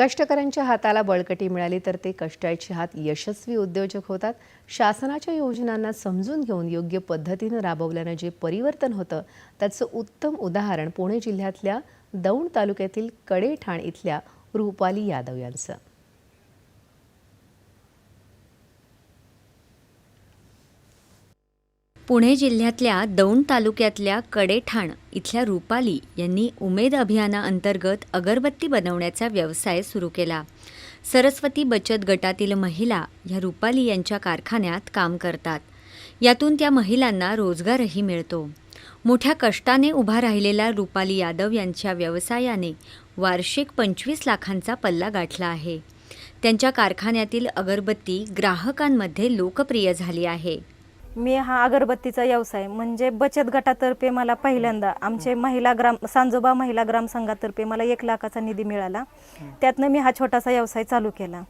कष्टकऱ्यांच्या हाताला बळकटी मिळाली तर ते कष्टाचे हात यशस्वी उद्योजक होतात. शासनाच्या योजनांना समजून घेऊन योग्य पद्धतीनं राबवल्यानं जे परिवर्तन होतं त्याचं उत्तम उदाहरण पुणे जिल्ह्यातल्या दौंड तालुक्यातील कडेठाण इथल्या रुपाली यादव यांचं. पुणे जिल्ह्यातल्या दौंड तालुक्यातल्या कडेठाण इथल्या रुपाली यांनी उमेद अभियानाअंतर्गत अगरबत्ती बनवण्याचा व्यवसाय सुरू केला. सरस्वती बचत गटातील महिला ह्या रुपाली यांच्या कारखान्यात काम करतात. यातून त्या महिलांना रोजगारही मिळतो. मोठ्या कष्टाने उभा राहिलेल्या रुपाली यादव यांच्या व्यवसायाने वार्षिक पंचवीस लाखांचा पल्ला गाठला आहे. त्यांच्या कारखान्यातील अगरबत्ती ग्राहकांमध्ये लोकप्रिय झाली आहे. मी हा अगरबत्तीचा व्यवसाय म्हणजे बचत गटातर्फे मला पहिल्यांदा आमचे महिला ग्राम सांजोबा महिला ग्राम संघातर्फे मला एक लाखाचा निधी मिळाला. त्यातनं मी हा छोटासा व्यवसाय चालू केला.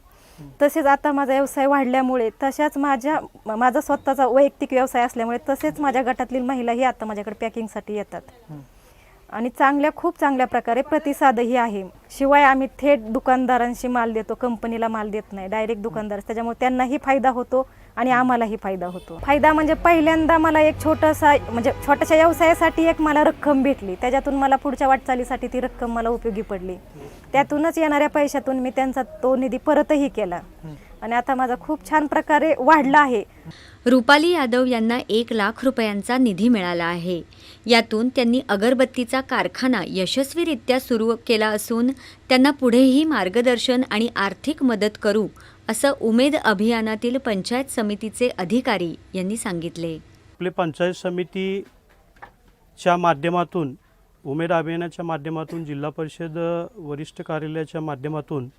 तसेच आता माझा व्यवसाय वाढल्यामुळे तशाच माझ्या माझा स्वतःचा वैयक्तिक व्यवसाय असल्यामुळे तसेच माझ्या गटातील महिलाही आता माझ्याकडे पॅकिंगसाठी येतात. आणि चांगल्या खूप चांगल्या प्रकारे प्रतिसादही आहे. शिवाय आम्ही थेट दुकानदारांशी माल देतो कंपनीला माल देत नाही. डायरेक्ट दुकानदार. त्याच्यामुळे त्यांनाही फायदा होतो आणि आम्हालाही फायदा होतो. फायदा म्हणजे पहिल्यांदा मला एक छोटासा म्हणजे छोट्याशा व्यवसायासाठी एक मला रक्कम भेटली. त्याच्यातून मला पुढच्या वाटचालीसाठी ती रक्कम मला उपयोगी पडली. त्यातूनच येणाऱ्या पैशातून मी त्यांचा तो निधी परतही केला. आणि आता माझा खूप छान प्रकारे वाढला आहे. रुपाली यादव यांना एक लाख रुपयांचा निधी मिळाला आहे. यातून त्यांनी अगरबत्तीचा कारखाना यशस्वीरित्या सुरू केला असून त्यांना पुढेही मार्गदर्शन आणि आर्थिक मदत करू असं उमेद अभियानातील पंचायत समितीचे अधिकारी यांनी सांगितले. आपले पंचायत समितीच्या माध्यमातून उमेद अभियानाच्या माध्यमातून जिल्हा परिषद वरिष्ठ कार्यालयाच्या माध्यमातून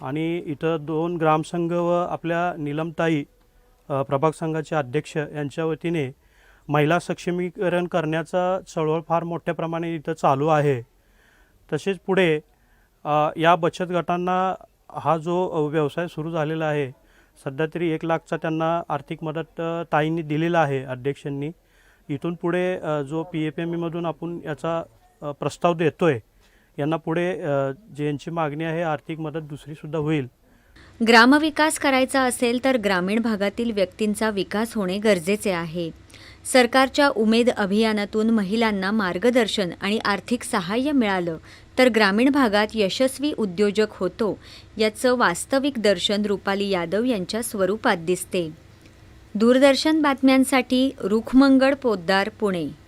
आणि इथं दोन ग्रामसंघ व आपल्या निलमताई प्रभाग संघाचे अध्यक्ष यांच्या वतीने महिला सक्षमीकरण करण्याचा चळवळ फार मोठ्या प्रमाणे इथं चालू आहे. तसेच पुढे या बचत गटांना हा जो व्यवसाय सुरू झालेला आहे सध्या तरी एक लाखचा त्यांना आर्थिक मदत ताईंनी दिलेला आहे अध्यक्षांनी. इथून पुढे जो पी एफ एम ईमधून आपण याचा प्रस्ताव देतो आहे यांना पुढे ज्यांची मागणी आहे आर्थिक मदत दुसरीसुद्धा होईल. ग्रामविकास करायचा असेल तर ग्रामीण भागातील व्यक्तींचा विकास होणे गरजेचे आहे. सरकारच्या उमेद अभियानातून महिलांना मार्गदर्शन आणि आर्थिक सहाय्य मिळालं तर ग्रामीण भागात यशस्वी उद्योजक होतो याचं वास्तविक दर्शन रुपाली यादव यांच्या स्वरूपात दिसते. दूरदर्शन बातम्यांसाठी रुखमंगळ पोद्दार पुणे.